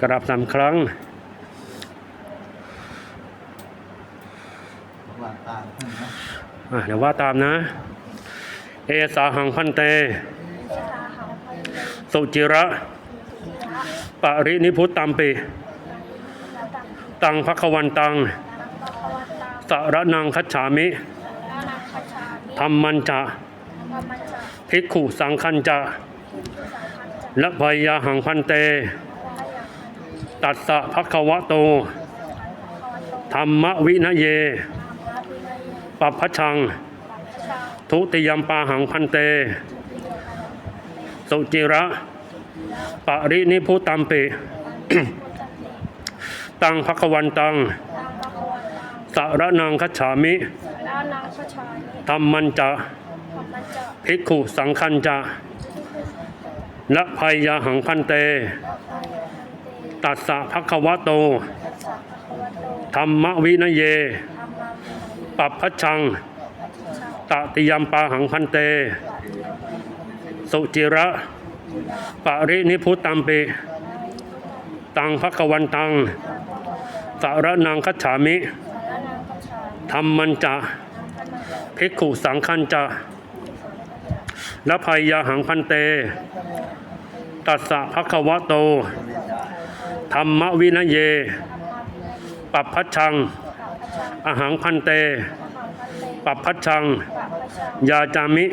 กราบสามครั้งวางตามขึ้นนะอะเดี๋ยวว่าตามนะ เอสาหังพันเต สุจิระ ปรินิพุตตัมปิตังภควันตัง สระนังคัจฉามิธรรมันจะภิกขุสังคันจะและพยาหังพันเต ตัสสะภควะโต ธรรมวินเย ปัปพชัง ทุติยมปาหังพันเต สุจิระ ปรินิพุตัมปิ ตังภควันตังสระนังคัจฉามิแล้วนางพระชานิธรรมันจะธรรมันจะ ภิกขุสังคันจะและพยาหังพันเต ตัสสะภควะโตธรรมวินเย ปัปพชัง ตติยมปาหังพันเต สุจิระปรินิพุตตัมปิตังภควันตังสารนังคัจฉามิธรรมันจะภิกขุสังคันจะและภัยยาหังพันเต ตัสสะภควะโต ธรรมวินเย ปัปพัชชัง อหังพันเต ปัปพัชชัง ยาจามิ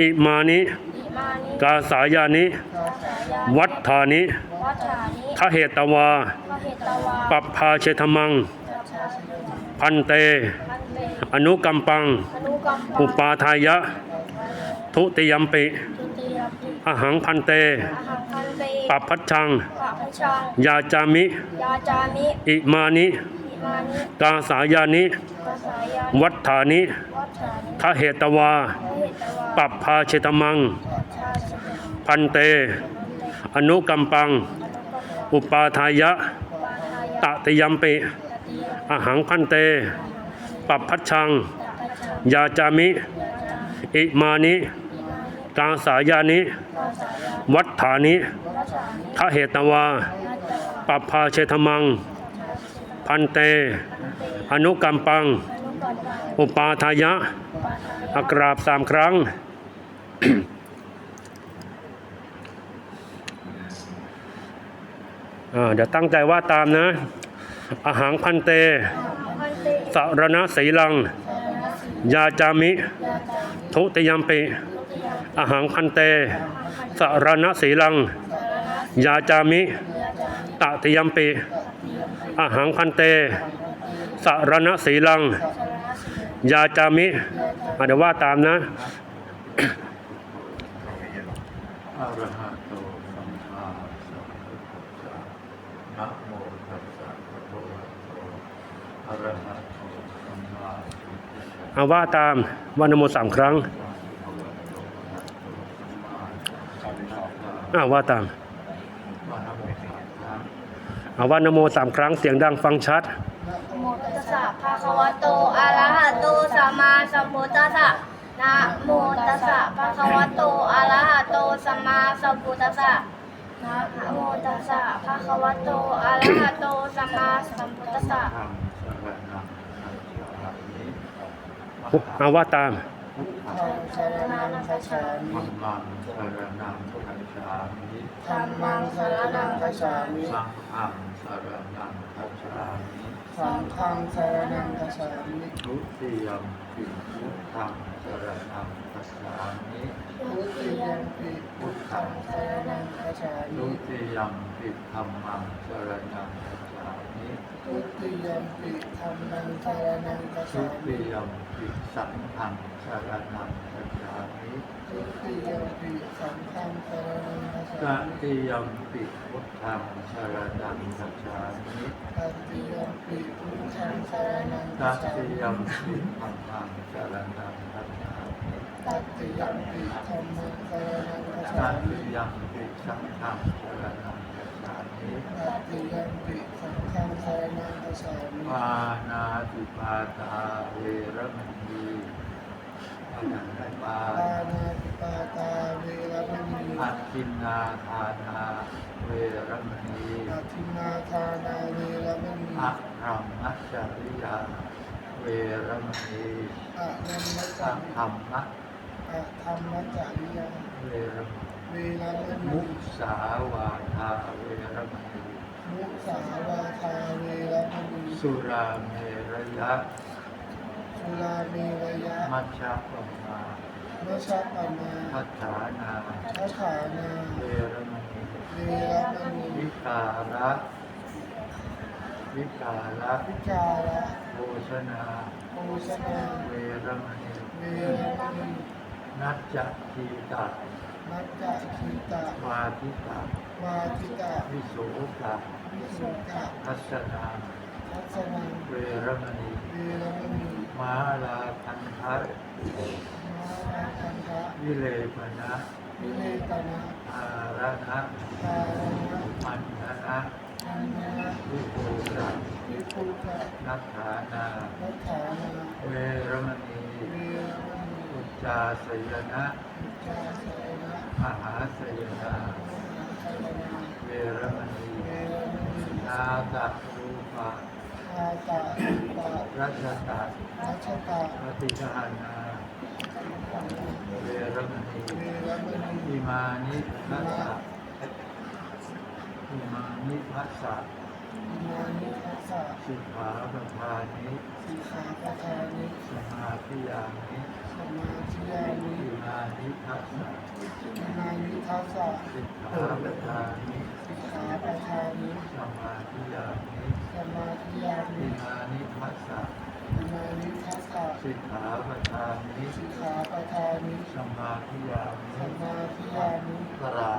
อิมานิอิมานิ กาสายานิ วัฏฐานิวัฏฐานิทเหตวาพระเหตวา ปัปพาเชธมัง พันเต อนุกัมปัง อุปาทายะ ทุติยมปิทุติยมปิ อหังพันเต อหังพันเตปัปพัชชังปะพชังยาจามิ ยาจามิอิมานิ อิมานิกาสายานิกาสายานิวัฏฐานิวัฏฐานิทเหตวา พระเหตวาปัปพาเชตมัง ชาสิพันเต อนุกัมปัง อุปาทายะ ปาทายะตติยมปิ ตติยมอหังพันเต ปัปพัชชังปะพชังยาจามิ อิมานิ กาสายานิ วัฏฐานิวัฏฐานิทเหตวาปัปพาเชตมัง พันเต อนุกัมปังอนุกัมปัง อุปาทายะปาทายะอักราบสามครั้ง เดี๋ยวตั้งใจว่าตามนะ อาหังพันเตพันเต สารณะสีลัง ยาจามิ ทุติยมปิ อาหังพันเตสารณะสีลัง ยาจามิ ตติยมปิอาหังพันเตสารณะสีลัง ยาจามิอะเดี๋ยวว่าตามนะอะระหะโตสัมมาสัมพุทธะนะโมตัสสะภะคะวะโตอะระหะโตสัมมาสัมพุทธะอาว่าตามวันนโมสามครั้ง อ้าวว่าตามว่านะโมสามครั้งเอาว่านโมสามครั้งเสียงดังฟังชัดโมตัสสะภะคะวะโตอะระหะโตสัมมาสัมพุทธัสสะนะโมตัสสะภะคะวะโตอะระหะโตสัมมาสัมพุทธัสสะนะโมตัสสะภะคะวะโตอะระหะโตสัมมาสัมพุทธัสสะธรรมสรณังคัจฉามิเอาว่าตาม สรณังคัจฉามิธัมมังสรณังคัจฉามิธัมมังสรณังคัจฉามิสังฆังสรณังคัจฉามิสังฆังสรณังคัจฉามิทุติยมปิพุทธังสรณังคัจฉามิทุติยมปิพุทธังสรณังคัจฉาทุติยมปิธัมมังสรณังคัจฉามิ ทุติยมปิธัมมังสารณังคัจทุฉามิติยมปิสังฆังสารณังคัจฉามิทุติยมปิสังฆังสารณังคัจตฉามิติยมปิพุทธังสารณังคัจฉามิตัติยมปิพุทธังสารณังตคัจฉาติมิยมปิธัมมังสารณังคัจฉามิตัติยมปิธัมมังสารณังคัจตฉามิติยมปิสังฆังสารณังคัจฉามิ ตัติยมปิสังฆังสรณังคัจฉามิปานาติปาตาเวรมณีอนันตปาปานาติปาตาเวรมณีอัตตินนาทานาเวรมณีปอาทินนาทานาเวรมณีอะรัมมัจจริยาเวรมณีอะนันมะสัจังงธรรมะอะธรรมจริยาเวรมณีเวร มมุณีสาวาทาเวรมณีมุสาวาทาเวรมณีสุราเมรยะสุราเมรยะมัชฌะปมามัชฌะปมาพัฒานาทัฏฐานาเวรมณีเวรมณีวิการะวิการะวิกาละโภชนาโภชนา เวรมณีเวรมณีนัจจคีตะ มัจจคีตาวาทิตะวาทิตาวิโสกะวิสุกะทัศนาทัศนังเวรมณีเวรมณีมาลาพันธะมาราคันทะวิเลปนะวิเลตนะอาระนะตาระนะมันธนะอันนะวิโภระวิปุกะนัฏฐานานัฏฐานาเวรมณีเวรมณีอุจจาสยนะอุจจาสยนะม หาสยนามหาสยนะเวรมณีเวรมณีนาตะรูปะอาตาอุปะรัชตะรัชตาปฏิฆานาเวรมณีเวรมณีอิมานิพัสสะอิมานิพัสสะสิขาปทานิสิขาปทานิสมาธิยามิสมาธ นามิทาสสะทานสิกขาประทานิสมาธิยานิสมิยานามิทัสสะสิกขาประทานิสมาธิยานิสมิยานิกระ